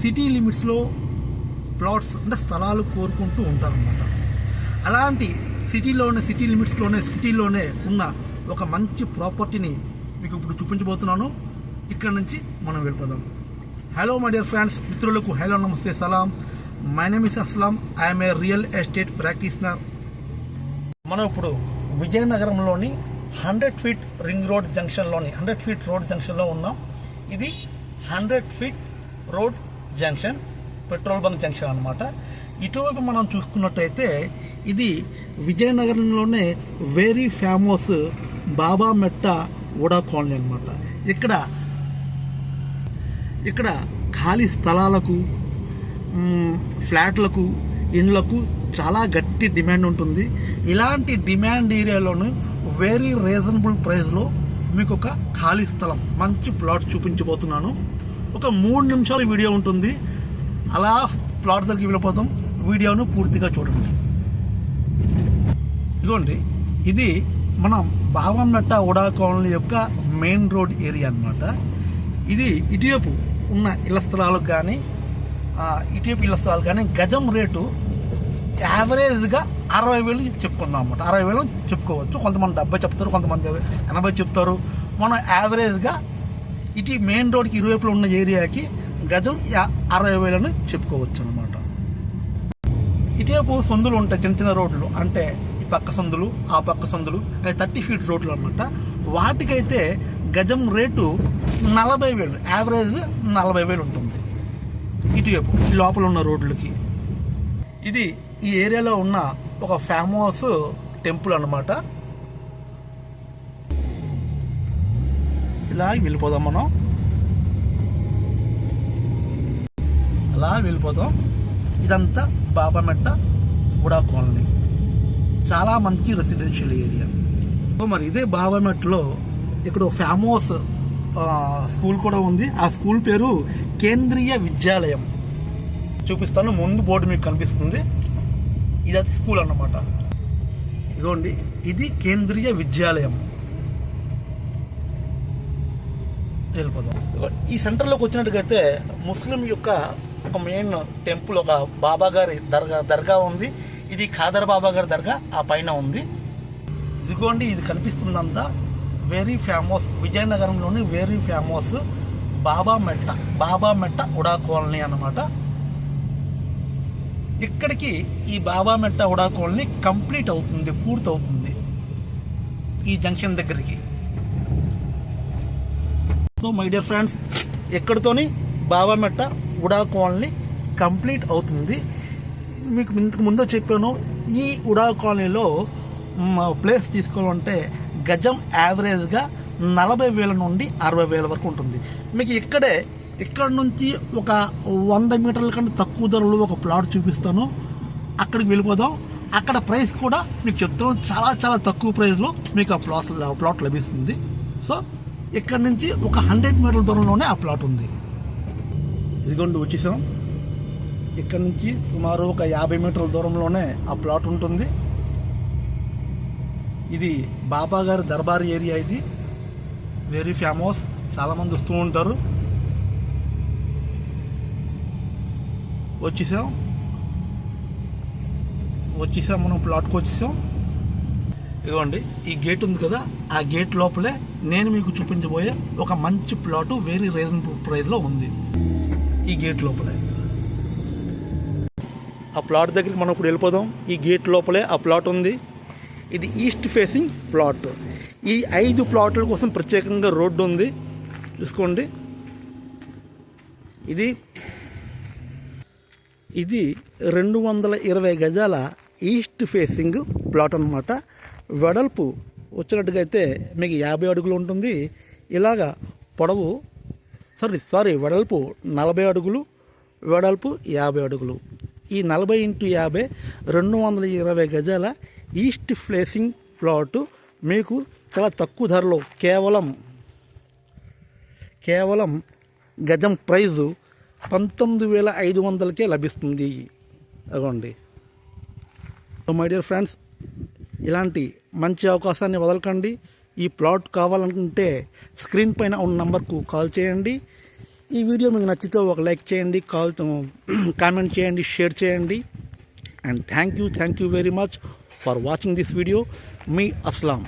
City లిమిట్స్లో plots అంటే స్థలాలు కోరుకుంటూ ఉంటారనమాట అలాంటి సిటీలోనే సిటీ లిమిట్స్లోనే సిటీలోనే ఉన్న ఒక మంచి ప్రాపర్టీని మీకు ఇప్పుడు చూపించబోతున్నాను. ఇక్కడ నుంచి మనం వెళ్ళిపోదాం. హలో మై డియర్ ఫ్రెండ్స్ మిత్రులకు హలో నమస్తే సలాం. My name is Aslam. I'm a real estate practitioner మనం ఇప్పుడు విజయనగరంలోని హండ్రెడ్ ఫీట్ రింగ్ రోడ్ జంక్షన్లోని హండ్రెడ్ ఫీట్ రోడ్ జంక్షన్లో ఉన్నాం. ఇది hundred feet road junction petrol bunk junction అనమాట ఇటువైపు మనం చూసుకున్నట్టయితే ఇది విజయనగరంలోనే వెరీ ఫేమస్ బాబా మెట్ట ఉడా కాలనీ అనమాట ఇక్కడ ఇక్కడ ఖాళీ స్థలాలకు ఫ్లాట్లకు ఇండ్లకు చాలా గట్టి డిమాండ్ ఉంటుంది. ఇలాంటి డిమాండ్ ఏరియాలోను వెరీ రీజనబుల్ ప్రైస్లో మీకు ఒక ఖాళీ స్థలం మంచి ప్లాట్ చూపించబోతున్నాను. ఒక మూడు నిమిషాల వీడియో ఉంటుంది. అలా ప్లాట్ దగ్గరికి వెళ్ళిపోతాం. వీడియోను పూర్తిగా చూడండి. ఇదిగోండి. ఇది మనం బావంనట్ట ఉడా కాలనీ యొక్క మెయిన్ రోడ్ ఏరియా అన్నమాట. ఇది ఇటువైపు ఉన్న ఇళ్ళ స్థలాలకు కానీ ఇటువైపు ఇళ్ళ స్థలాలు కానీ గజం రేటు యావరేజ్గా అరవై వేలు చెప్పుకుందాం అనమాట అరవై వేలు చెప్పుకోవచ్చు. కొంతమంది డెబ్బై చెప్తారు కొంతమంది ఎనభై చెప్తారు. మనం యావరేజ్గా ఇటు మెయిన్ రోడ్కి ఇరువైపులో ఉన్న ఏరియాకి గజం యా- అరవై వేలని చెప్పుకోవచ్చు అనమాట ఇటువైపు సందులు ఉంటాయి చిన్న చిన్న రోడ్లు. అంటే ఈ పక్క సందులు ఆ పక్క సందులు అది థర్టీ ఫీట్ రోడ్లు అనమాట వాటికైతే గజం రేటు నలభై వేలు యావరేజ్ నలభై వేలు ఉంటుంది. ఇటువైపు లోపల ఉన్న రోడ్లకి. ఇది ఈ ఏరియాలో ఉన్న ఒక ఫేమస్ టెంపుల్ అనమాట ఇలా వెళ్ళిపోదాం మనం. అలా వెళ్ళిపోతాం ఇదంతా బాబామెట్ట ఉడా కాలనీ. చాలా మంచి రెసిడెన్షియల్ ఏరియా సో మరి ఇదే బాబామెట్లో ఇక్కడ ఒక ఫేమస్ స్కూల్ కూడా ఉంది. ఆ స్కూల్ పేరు కేంద్రీయ విద్యాలయం. చూపిస్తాను. ముందు బోర్డు మీకు కనిపిస్తుంది. ఇది అది స్కూల్ అన్నమాట. ఇదిగోండి. ఇది కేంద్రీయ విద్యాలయం. వెళ్ళిపోదాం ఈ సెంటర్లోకి వచ్చినట్టుగైతే ముస్లిం యొక్క ఒక మెయిన్ టెంపుల్ ఒక బాబా గారి దర్గా దర్గా ఉంది. ఇది ఖాదర్ బాబా గారి దర్గా ఆ పైన ఉంది. ఇదిగోండి ఇది కనిపిస్తుందంతా. వెరీ ఫేమస్ విజయనగరంలోని వెరీ ఫేమస్ బాబా మెట్ట బాబా మెట్ట ఉడా కాలనీ అన్నమాట. ఇక్కడికి ఈ బాబా మెట్ట ఉడా కాలనీ కంప్లీట్ అవుతుంది పూర్తి అవుతుంది ఈ జంక్షన్ దగ్గరికి. సో మై డియర్ ఫ్రెండ్స్ ఎక్కడితోని బాబామెట్ట ఉడా కాలనీ కంప్లీట్ అవుతుంది. మీకు ఇంతకు ముందు చెప్పాను ఈ ఉడా కాలనీలో ప్లేస్ తీసుకోవాలంటే గజం యావరేజ్గా నలభై వేల నుండి అరవై వేల వరకు ఉంటుంది. మీకు ఇక్కడే ఇక్కడ నుంచి ఒక వంద మీటర్ల కంటే తక్కువ ధరలో ఒక ప్లాట్ చూపిస్తాను. అక్కడికి వెళ్ళిపోదాం. అక్కడ ప్రైస్ కూడా మీకు చెప్తాను చాలా చాలా తక్కువ ప్రైస్లో మీకు ఆ ప్లాట్ ప్లాట్ లభిస్తుంది. సో ఇక్కడ నుంచి ఒక హండ్రెడ్ మీటర్ల దూరంలోనే ఆ ప్లాట్ ఉంది. ఇదిగోండి వచ్చేసాం. ఇక్కడ నుంచి సుమారు ఒక యాభై మీటర్ల దూరంలోనే ఆ ప్లాట్ ఉంటుంది. ఇది బాబా గారి దర్బార్ ఏరియా ఇది. వెరీ ఫేమస్ చాలామంది వస్తూ ఉంటారు. వచ్చేసాం. వచ్చేసాం మనం ప్లాట్కి వచ్చేసాం. ఇదిగోండి ఈ గేట్ ఉంది కదా ఆ గేట్ లోపలే నేను మీకు చూపించబోయే ఒక మంచి ప్లాట్ వెరీ రీజనబుల్ ప్రైస్లో ఉంది. ఈ గేట్ లోపలే. ఆ ప్లాట్ దగ్గరికి మనం ఇప్పుడు వెళ్ళిపోదాం. ఈ గేట్ లోపలే ఆ ప్లాట్ ఉంది. ఇది ఈస్ట్ ఫేసింగ్ ప్లాట్ ఈ ఐదు ప్లాట్ల కోసం ప్రత్యేకంగా రోడ్డు ఉంది. చూసుకోండి. ఇది ఇది రెండు వందల ఇరవై గజాల ఈస్ట్ ఫేసింగ్ ప్లాట్ అన్నమాట. వెడల్పు వచ్చినట్టుగా అయితే మీకు యాభై అడుగులు ఉంటుంది. ఇలాగా పొడవు సారీ సారీ వెడల్పు నలభై అడుగులు వెడల్పు యాభై అడుగులు. ఈ నలభై ఇంటూ యాభై రెండు వందల ఇరవై గజాల ఈస్ట్ ఫ్లేసింగ్ ప్లాటు మీకు చాలా తక్కువ ధరలో కేవలం కేవలం గజం ప్రైజు పంతొమ్మిది వేల ఐదు వందలకే లభిస్తుంది. అగోండి. సో మై డియర్ ఫ్రెండ్స్ ఇలాంటి మంచి అవకాశాన్ని వదలకండి. ఈ ప్లాట్ కావాలనుకుంటే స్క్రీన్ పైన ఉన్న నంబర్కు కాల్ చేయండి. ఈ వీడియో మీకు నచ్చితే ఒక లైక్ చేయండి కాల్ కామెంట్ చేయండి షేర్ చేయండి. And thank you thank you very much for watching this video. Me Aslam.